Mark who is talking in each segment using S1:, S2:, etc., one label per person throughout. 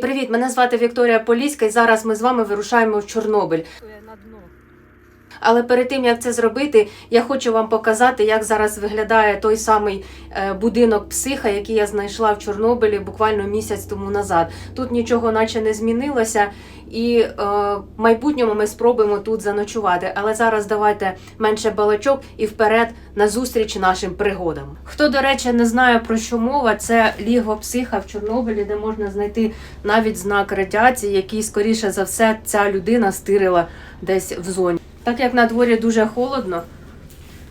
S1: Привіт, мене звати Вікторія Поліська, і зараз ми з вами вирушаємо в Чорнобиль.
S2: на дно.
S1: Але перед тим як це зробити, я хочу вам показати, як зараз виглядає той самий е, будинок психа, який я знайшла в Чорнобилі буквально місяць тому назад. Тут нічого наче не змінилося, і е, в майбутньому ми спробуємо тут заночувати. Але зараз давайте менше балачок і вперед на зустріч нашим пригодам. Хто, до речі, не знає про що мова, це лігво психа в Чорнобилі, де можна знайти навіть знак радіації, який, скоріше за все, ця людина стирила десь в зоні. Так як на дворі дуже холодно,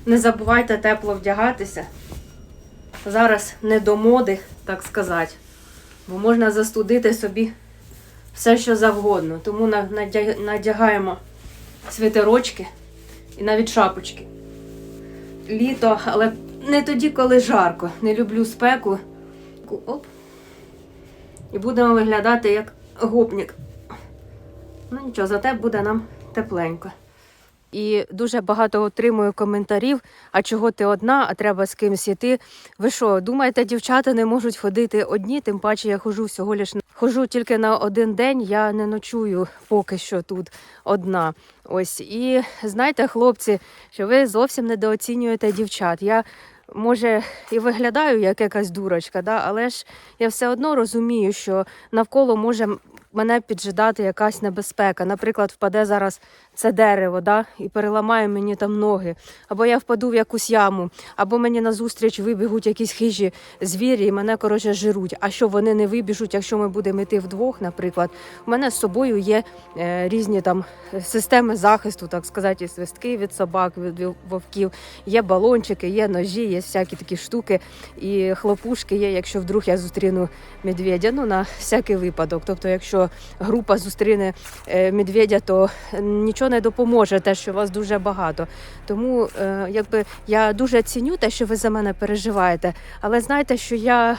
S1: не забувайте тепло вдягатися. Зараз не до моди, так сказати, бо можна застудити собі все, що завгодно. Тому надягаємо свитерочки і навіть шапочки. Літо, але не тоді, коли жарко. Не люблю спеку. Оп. І будемо виглядати як гопнік. Ну нічого, зате буде нам тепленько. І дуже багато отримую коментарів. А чого ти одна, а треба з кимсь іти. Ви що, думаєте, дівчата не можуть ходити одні? Тим паче я хожу всього лиш хожу тільки на один день. Я не ночую поки що тут одна. Ось і знаєте, хлопці, що ви зовсім недооцінюєте дівчат. Я може і виглядаю як якась дурочка, да? але ж я все одно розумію, що навколо може мене піджидати якась небезпека. Наприклад, впаде зараз це дерево, да? і переламає мені там ноги, або я впаду в якусь яму, або мені назустріч вибігуть якісь хижі звірі і мене коротше жируть. А що вони не вибіжуть, якщо ми будемо йти вдвох, наприклад, у мене з собою є е, різні там системи захисту, так сказати, і свистки від собак, від вовків, є балончики, є ножі, є всякі такі штуки, і хлопушки є, якщо вдруг я зустріну медведя, ну на всякий випадок. Тобто, якщо група зустріне е, медведя, то нічого не допоможе, те, що вас дуже багато. Тому е, якби я дуже ціню те, що ви за мене переживаєте. Але знаєте, що я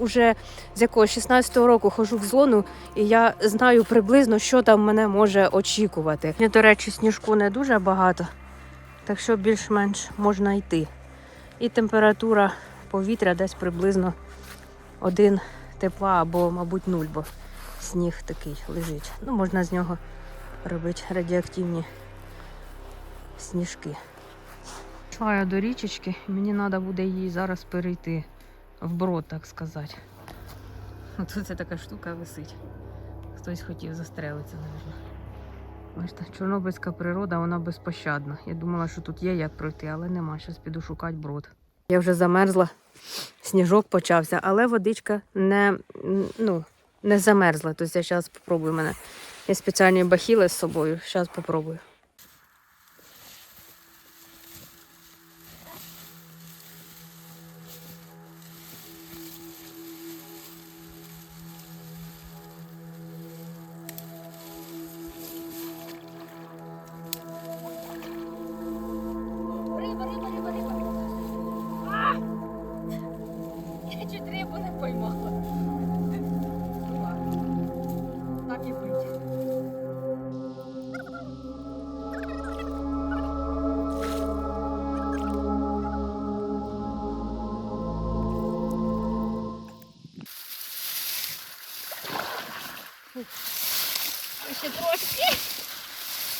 S1: вже з якого 16-го року ходжу в зону, і я знаю приблизно, що там мене може очікувати. До речі, сніжку не дуже багато, так що більш-менш можна йти. І температура повітря десь приблизно один тепла або, мабуть, нуль, сніг такий лежить. Ну, можна з нього робити радіоактивні сніжки. Йшла я до річечки, мені треба буде її зараз перейти вброд, так сказати. Тут це така штука висить. Хтось хотів застрелитися, мабуть. Бачите, чорнобильська природа, вона безпощадна. Я думала, що тут є як пройти, але нема. Зараз піду шукати брод. Я вже замерзла, сніжок почався, але водичка не, ну, не замерзла. Тобто я зараз спробую мене. Я спеціальні бахіли з собою. Зараз спробую.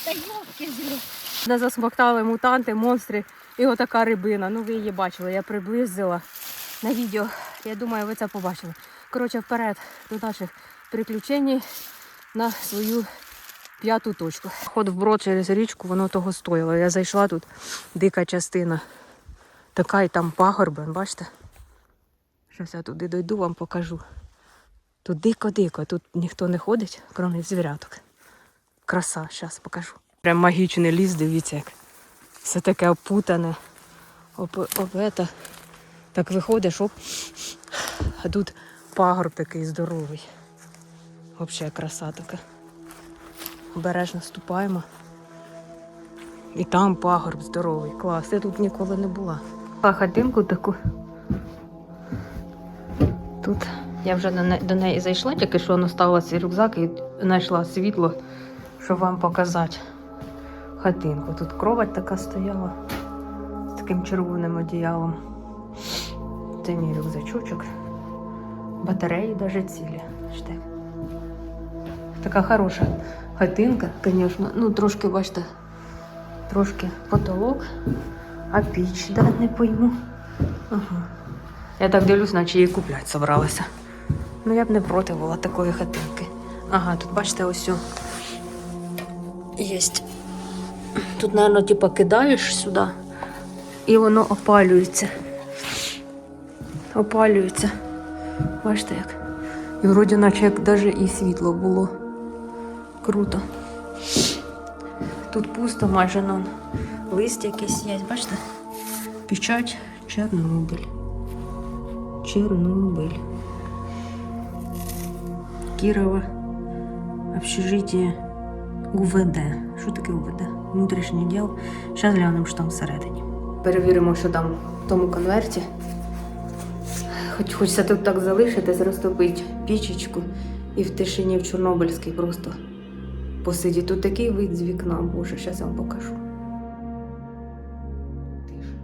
S2: Та йовки зло.
S1: Не засмоктали мутанти, монстри і отака рибина. Ну ви її бачили, я приблизила на відео. Я думаю, ви це побачили. Коротше, вперед до наших приключень на свою п'яту точку. Ход вброд через річку, воно того стоїло. Я зайшла тут дика частина. Така і там пагорби, бачите? Зараз я туди дойду, вам покажу. Тут дико-дико, тут ніхто не ходить, крім звіряток. Краса, зараз покажу. Прям магічний ліс, дивіться, як все таке опутане. Оп, оп, ета. Так виходиш, оп. А тут пагорб такий здоровий. Взагалі краса така. Обережно ступаємо. І там пагорб здоровий. Клас. Я тут ніколи не була. Хатинку таку. Тут я вже до не- до неї зайшла, тільки що настала свій рюкзак і знайшла світло, щоб вам показати хатинку. Тут кровать така стояла з таким червоним одіялом. Це мій рюкзачочок. Батареї навіть цілі. Така хороша хатинка, звісно. Ну, трошки, бачите, трошки потолок, а піч, да, не пойму. Ага. Я так дивлюсь, наче її купляти собралася. Ну, я б не проти була такої хатинки. Ага, тут бачите, ось. Є. Тут, мабуть, типа кидаєш сюди, і воно опалюється. Опалюється. Бачите як? І вроді наче як навіть і світло було. Круто. Тут пусто майже нон. Лист якийсь є, бачите? Печать Чорнобиль. Чорнобиль. Кірова. Общежитие УВД. Що таке УВД? Внутрішнє діл. Зараз глянемо, що там всередині. Перевіримо, що там в тому конверті. Хоч хочеться тут так залишитись, розтопити пічечку і в тишині в Чорнобильській просто посидіти. Тут такий вид з вікна, боже, зараз я вам покажу. Тиша.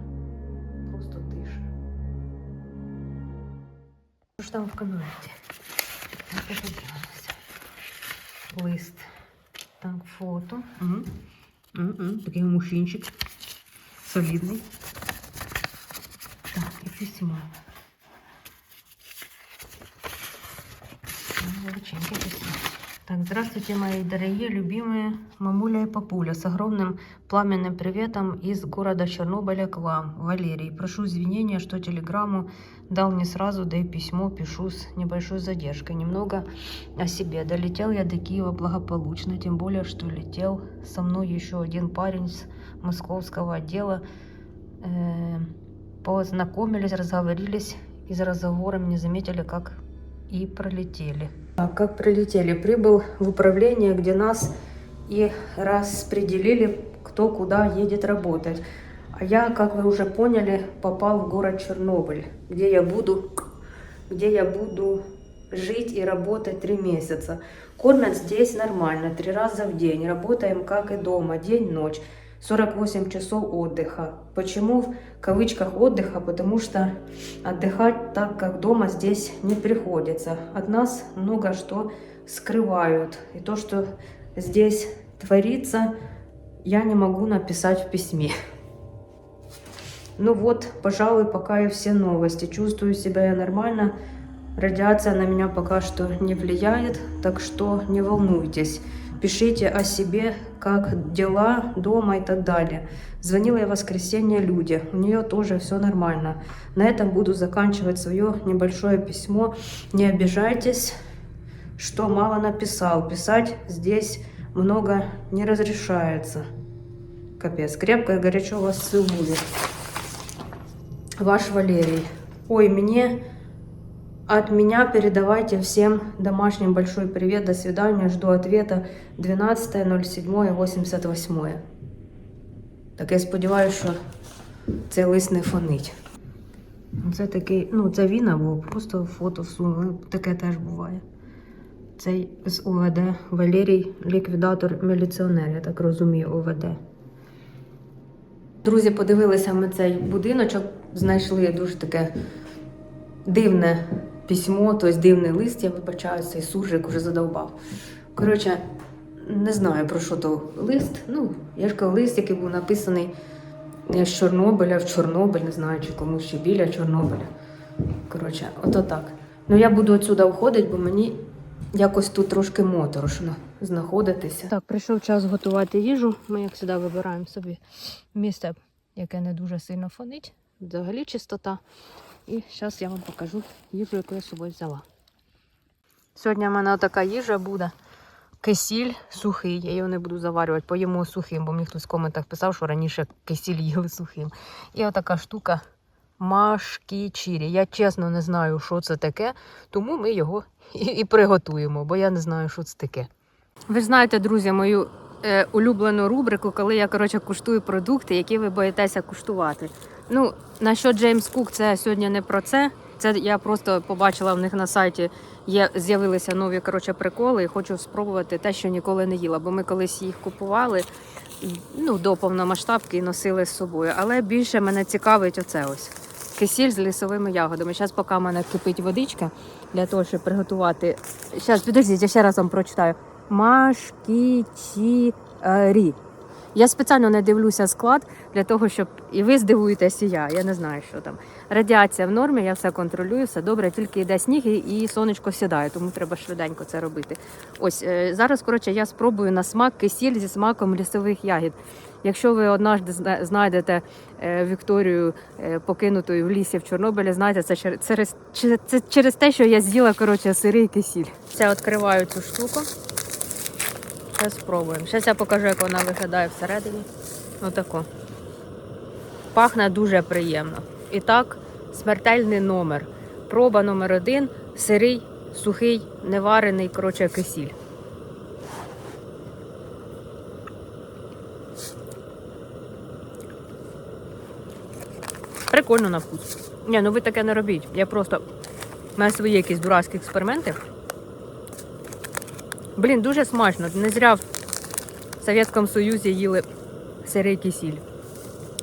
S1: Просто тиша. Що ж там в конверті? Лист. Так, фото. Угу. Угу. Такий мужчинчик. Солідний. Так, і письмо. Величенькое письмо. Так, здравствуйте, мои дорогие, любимые мамуля и папуля. С огромным пламенным приветом из города Чернобыля к вам, Валерий. Прошу извинения, что телеграмму дал не сразу, да и письмо пишу с небольшой задержкой. Немного о себе. Долетел я до Киева благополучно, тем более, что летел со мной еще один парень с московского отдела. Э, познакомились, разговорились, из разговора не заметили, как и пролетели. А как прилетели? Прибыл в управление, где нас и распределили, кто куда едет работать. А я, как вы уже поняли, попал в город Чернобыль, где я буду, где я буду жить и работать три месяца. Кормят здесь нормально, три раза в день. Работаем как и дома, день-ночь. 48 часов отдыха. Почему в кавычках отдыха? Потому что отдыхать так, как дома, здесь не приходится. От нас много что скрывают. И то, что здесь творится, я не могу написать в письме. Ну вот, пожалуй, пока и все новости. Чувствую себя я нормально. Радиация на меня пока что не влияет, так что не волнуйтесь. Пишите о себе, как дела дома и так далее. Звонила я в воскресенье Люде, у нее тоже все нормально. На этом буду заканчивать свое небольшое письмо. Не обижайтесь, что мало написал. Писать здесь много не разрешается. Капец, крепко и горячо вас целую. Ваш Валерий. Ой, мне от меня передавайте всем домашним большой привет. До свидания. Жду ответа 12.07.88. Так я сподіваюся, що цей лист не фонить. Це такий, ну, це він або просто фото всунули. Таке теж буває. Цей з УВД Валерій, ліквідатор, міліціонер, я так розумію, УВД. Друзі, подивилися ми цей будиночок, знайшли дуже таке дивне письмо, тобто дивний лист, я вибачаю, цей суржик уже задовбав. Коротше, не знаю про що то лист. Ну, я ж кажу, лист, який був написаний з Чорнобиля в Чорнобиль, не знаю, чи комусь ще біля Чорнобиля. Коротше, ото так. Ну я буду отсюди входити, бо мені якось тут трошки моторошно знаходитися. Так, прийшов час готувати їжу. Ми як завжди вибираємо собі місце, яке не дуже сильно фонить. Взагалі чистота. І зараз я вам покажу їжу, яку я з собою взяла. Сьогодні в мене така їжа буде. Кисіль сухий, я його не буду заварювати, поїмо сухим, бо мені хтось в коментах писав, що раніше кисіль їли сухим. І отака штука машкічірі. Я чесно не знаю, що це таке, тому ми його і, і приготуємо, бо я не знаю, що це таке. Ви знаєте, друзі, мою е, улюблену рубрику, коли я коротше куштую продукти, які ви боїтеся куштувати. Ну, на що Джеймс Кук, це сьогодні не про це. Це я просто побачила в них на сайті. Є з'явилися нові коротше приколи, і хочу спробувати те, що ніколи не їла. Бо ми колись їх купували ну, до повномасштабки і носили з собою. Але більше мене цікавить оце ось кисіль з лісовими ягодами. Зараз, поки в мене кипить водичка для того, щоб приготувати. Зараз, підождіть, я ще раз вам прочитаю. Машкічірі. Я спеціально не дивлюся склад для того, щоб і ви здивуєтеся, і я. Я не знаю, що там. Радіація в нормі, я все контролюю, все добре, тільки йде сніг і- і сонечко сідає, тому треба швиденько це робити. Ось е, зараз, коротше, я спробую на смак кисіль зі смаком лісових ягід. Якщо ви однажды знайдете е, Вікторію е, покинутою в лісі в Чорнобилі, знаєте, це через, через, це через те, що я з'їла коротше, сирий кисіль. Це відкриваю цю штуку. Зараз спробуємо. Зараз я покажу, як вона виглядає всередині. Отако. Пахне дуже приємно. І так, смертельний номер. Проба номер один сирий, сухий, неварений, коротше, кисіль. Прикольно на вкус. Ні, ну ви таке не робіть. Я просто. У мене свої якісь дурацькі експерименти. Блін, дуже смачно. Не зря в Совєтському Союзі їли сирий кисіль.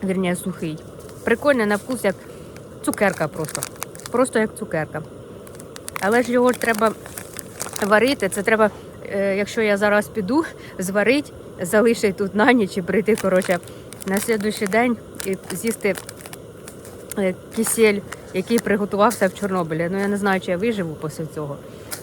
S1: Вірніше, сухий. Прикольно на вкус, як цукерка просто. Просто як цукерка. Але ж його треба варити. Це треба, е, якщо я зараз піду, зварити, залишити тут на ніч і прийти, коротше, на слідуючий день і з'їсти е, кисель, який приготувався в Чорнобилі. Ну я не знаю, чи я виживу після цього.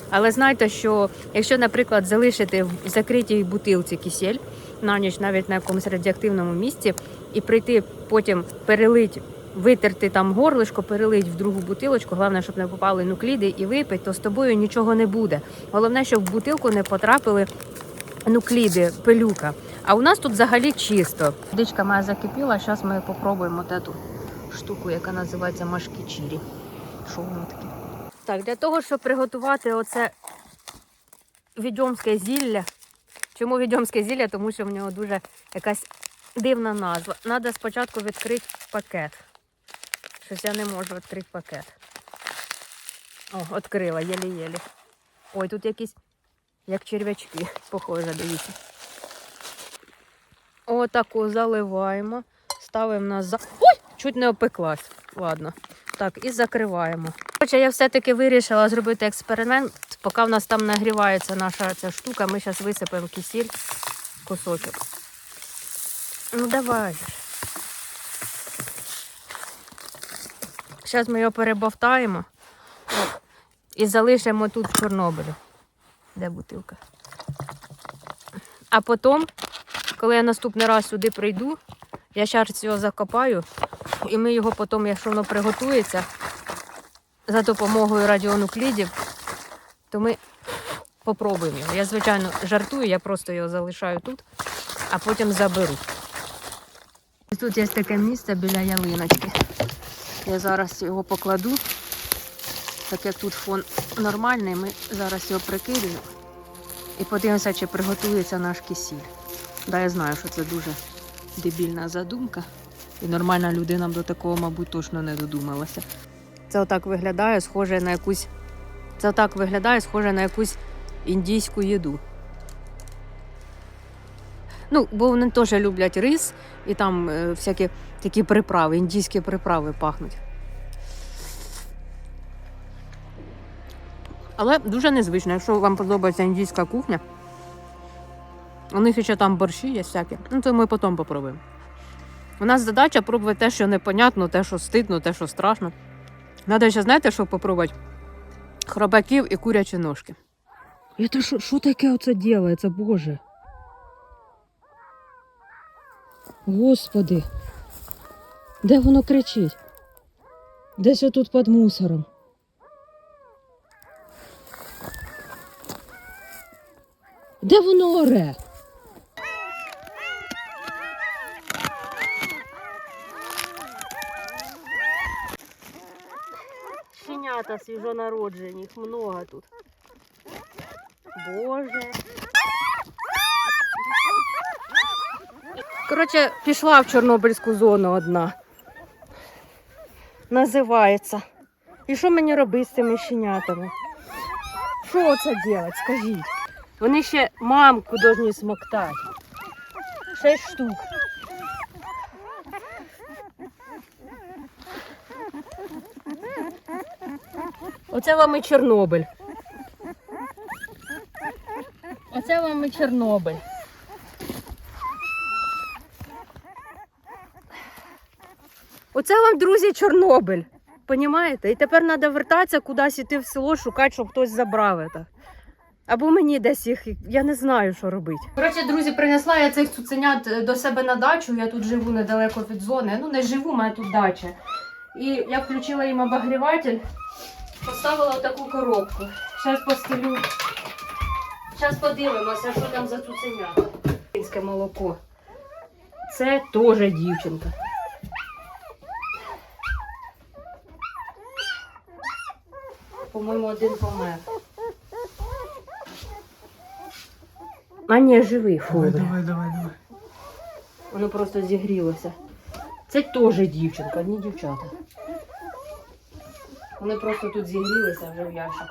S1: Але знайте, що якщо, наприклад, залишити в закритій бутилці кисель на ніч, навіть на якомусь радіоактивному місці, і прийти потім перелить, витерти там горлишко, перелить в другу бутилочку, головне, щоб не попали нукліди і випити, то з тобою нічого не буде. Головне, щоб в бутилку не потрапили нукліди, пилюка. А у нас тут взагалі чисто. Дичка моя закипіла, зараз ми спробуємо эту штуку, яка називається машкічірі. Що воно таке? Так, для того, щоб приготувати оце відьомське зілля. Чому відьомське зілля? Тому що в нього дуже якась дивна назва. Треба спочатку відкрити пакет. Щось я не можу відкрити пакет. О, відкрила, єлі-єлі. Ой, тут якісь, як черв'ячки, похоже, дивіться. Отаку заливаємо, ставимо назад. Ой! Чуть не опеклась. Ладно. Так, і закриваємо. Хоча я все-таки вирішила зробити експеримент, поки в нас там нагрівається наша ця штука, ми зараз висипемо кисіль кусочок. Ну давай. Зараз ми його перебовтаємо і залишимо тут в Чорнобилі. Де бутилка? А потім, коли я наступний раз сюди прийду, я зараз його закопаю, і ми його потім, якщо воно приготується, за допомогою радіонуклідів, то ми попробуємо його. Я, звичайно, жартую, я просто його залишаю тут, а потім заберу. Тут є таке місце біля ялиночки. Я зараз його покладу. Так як тут фон нормальний, ми зараз його прикидемо і подивимося, чи приготується наш кисіль. Да, я знаю, що це дуже дебільна задумка. І нормальна людина б до такого, мабуть, точно не додумалася. Це отак виглядає, схоже на якусь. Це отак виглядає, схоже на якусь індійську їду. Ну, бо вони теж люблять рис і там е, всякі такі приправи, індійські приправи пахнуть. Але дуже незвично, якщо вам подобається індійська кухня. У них ще там борщі є всякі. Ну, це ми потім попробуємо. У нас задача пробувати те, що непонятно, те, що стидно, те, що страшно. Надо ще, знаєте, що попробувати? Хробаків і курячі ножки. Это що, що таке оце ділається, Боже? Господи. Де воно кричить? Десь отут під мусором. Де воно оре? Щенята свіжонароджені, їх много тут. Боже. Коротше, пішла в Чорнобильську зону одна. Називається. І що мені робити з цими щенятами? Що це робити, скажіть? Вони ще мамку повинні смоктати. Шесть штук. Оце вам і Чорнобиль. Оце вам і Чорнобиль. Оце вам, друзі, Чорнобиль. Понімаєте? І тепер треба вертатися кудись іти в село, шукати, щоб хтось забрав це. Або мені десь їх, я не знаю, що робити. Коротше, друзі, принесла я цих цуценят е, до себе на дачу. Я тут живу недалеко від зони. Ну, не живу, у мене тут дача. І я включила їм обогріватель, поставила таку коробку. Зараз постелю. Зараз подивимося, що там за цуценята. Українське молоко. Це теж дівчинка. По-моєму, один помер. А ні, живий.
S3: Давай, давай, давай, давай.
S1: Воно просто зігрілося. Це теж дівчинка, не дівчата. Вони просто тут зігрілися вже в ящику.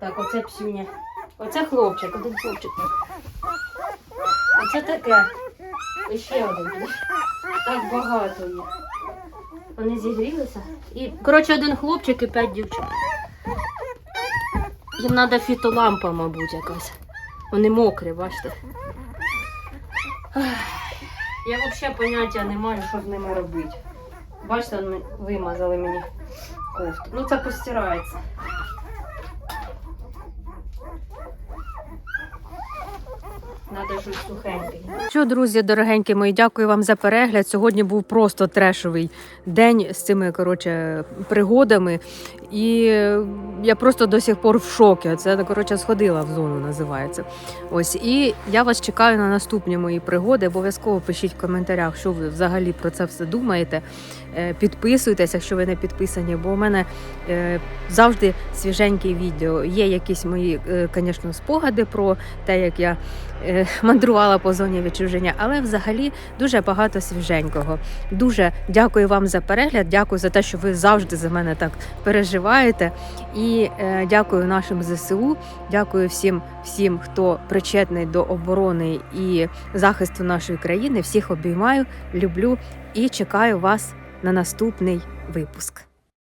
S1: Так, оце псюня. Оце хлопчик, один хлопчик. Оце таке. І ще один. Так багато їх. Вони зігрілися. І, коротше, один хлопчик і п'ять дівчат. Їм треба фітолампа, мабуть, якась. Вони мокрі, бачите. Я взагалі поняття не маю, що з ними робити. Бачите, вимазали мені кофту. Ну це постирається. Надо щось сухеньке. Що, друзі, дорогенькі мої, дякую вам за перегляд. Сьогодні був просто трешовий день з цими коротше пригодами. І е, я просто до сих пор в шокі. Це коротше сходила в зону, називається. Ось і я вас чекаю на наступні мої пригоди. Обов'язково пишіть в коментарях, що ви взагалі про це все думаєте. Е, Підписуйтесь, якщо ви не підписані, бо у мене е, завжди свіженькі відео. Є якісь мої, е, звісно, спогади про те, як я е, мандрувала по зоні відчуження, але взагалі дуже багато свіженького. Дуже дякую вам за перегляд. Дякую за те, що ви завжди за мене так переживаєте. І е, дякую нашим ЗСУ. Дякую всім, всім, хто причетний до оборони і захисту нашої країни. Всіх обіймаю, люблю і чекаю вас на наступний випуск.